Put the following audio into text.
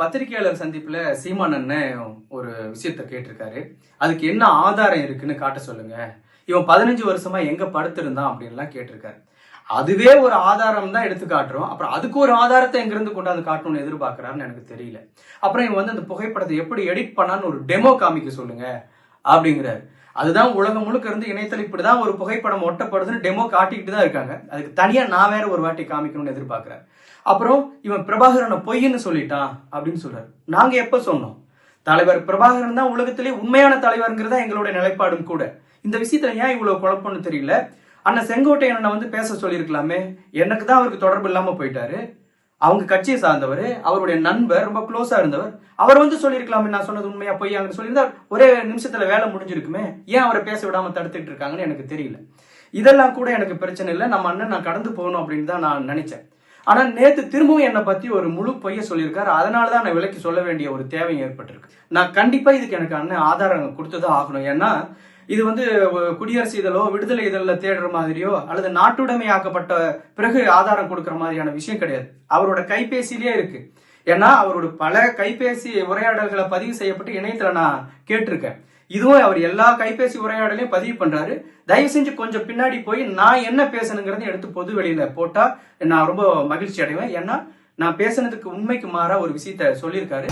பத்திரிகையாளர் சந்திப்புல சீமான் அண்ணன் ஒரு விஷயத்த கேட்டிருக்காரு. அதுக்கு என்ன ஆதாரம் இருக்குன்னு காட்ட சொல்லுங்க. இவன் பதினஞ்சு வருஷமா எங்க படுத்திருந்தான் அப்படின்லாம் கேட்டிருக்காரு. அதுவே ஒரு ஆதாரம் தான் எடுத்து காட்டுறோம். அப்புறம் அதுக்கு ஒரு ஆதாரத்தை எங்கிருந்து கொண்டாந்து காட்டணும்னு எதிர்பார்க்கறாருன்னு எனக்கு தெரியல. அப்புறம் இவன் வந்து அந்த புகைப்படத்தை எப்படி எடிட் பண்ணான்னு ஒரு டெமோ காமிக்க சொல்லுங்க அப்படிங்கிறாரு. அதுதான் உலகம் முழுக்க இருந்து இணையத்தில் இப்படிதான் ஒரு புகைப்படம் ஒட்டப்படுதுன்னு டெமோ காட்டிக்கிட்டு தான் இருக்காங்க. அதுக்கு தனியா நான் வேற ஒரு வாட்டி காமிக்கணும்னு எதிர்பார்க்கிறேன் அப்புறம் இவன் பிரபாகரனை பொய்ன்னு சொல்லிட்டான் அப்படின்னு சொல்றாரு. நாங்க எப்ப சொன்னோம்? தலைவர் பிரபாகரன் தான் உலகத்திலே உண்மையான தலைவருங்கிறதா எங்களுடைய நிலைப்பாடும் கூட. இந்த விஷயத்துல ஏன் இவ்வளவு குழப்பம்னு தெரியல? அண்ணன் செங்கோட்டையனை வந்து பேச சொல்லியிருக்கலாமே. எனக்கு தான் அவருக்கு தொடர்பு இல்லாம போயிட்டாரு. அவங்க கட்சியை சார்ந்தவர் அவருடைய நண்பர் ரொம்ப க்ளோஸா இருந்தவர். அவர் வந்து சொல்லியிருக்கலாமே நான் சொன்னது உண்மையா பொய் அங்கே சொல்லியிருந்தா ஒரே நிமிஷத்துல வேலை முடிஞ்சிருக்குமே. ஏன் அவரை பேச விடாம தடுத்துட்டு இருக்காங்கன்னு எனக்கு தெரியல. இதெல்லாம் கூட எனக்கு பிரச்சனை இல்லை. நம்ம அண்ணன் நான் கடந்து போகணும் அப்படின்னு தான் நான் நினைச்சேன். ஆனா நேத்து திரும்பவும் என்னை பத்தி ஒரு முழு பொய்ய சொல்லியிருக்காரு. அதனால தான் நான் விலைக்கு சொல்ல வேண்டிய ஒரு தேவை ஏற்பட்டிருக்கு. நான் கண்டிப்பா இதுக்கு எனக்கு அண்ணன் ஆதாரம் கொடுத்துதான் ஆகணும். ஏன்னா இது வந்து குடியரசு இதழோ விடுதலை இதழில் தேடுற மாதிரியோ அல்லது நாட்டுடைமையாக்கப்பட்ட பிறகு ஆதாரம் கொடுக்குற மாதிரியான விஷயம் கிடையாது. அவரோட கைபேசியிலே இருக்கு. ஏன்னா அவரோட பல கைபேசி உரையாடல்களை பதிவு செய்யப்பட்டு இணையத்துல நான் கேட்டிருக்கேன். இதுவும் அவர் எல்லா கைபேசி உரையாடலையும் பதிவு பண்றாரு. தயவு செஞ்சு கொஞ்சம் பின்னாடி போய் நான் என்ன பேசணுங்கிறத எடுத்து பொது வெளியில போட்டா நான் ரொம்ப மகிழ்ச்சி அடைவேன். ஏன்னா நான் பேசுனதுக்கு உண்மைக்கு மாறா ஒரு விஷயத்த சொல்லியிருக்காரு.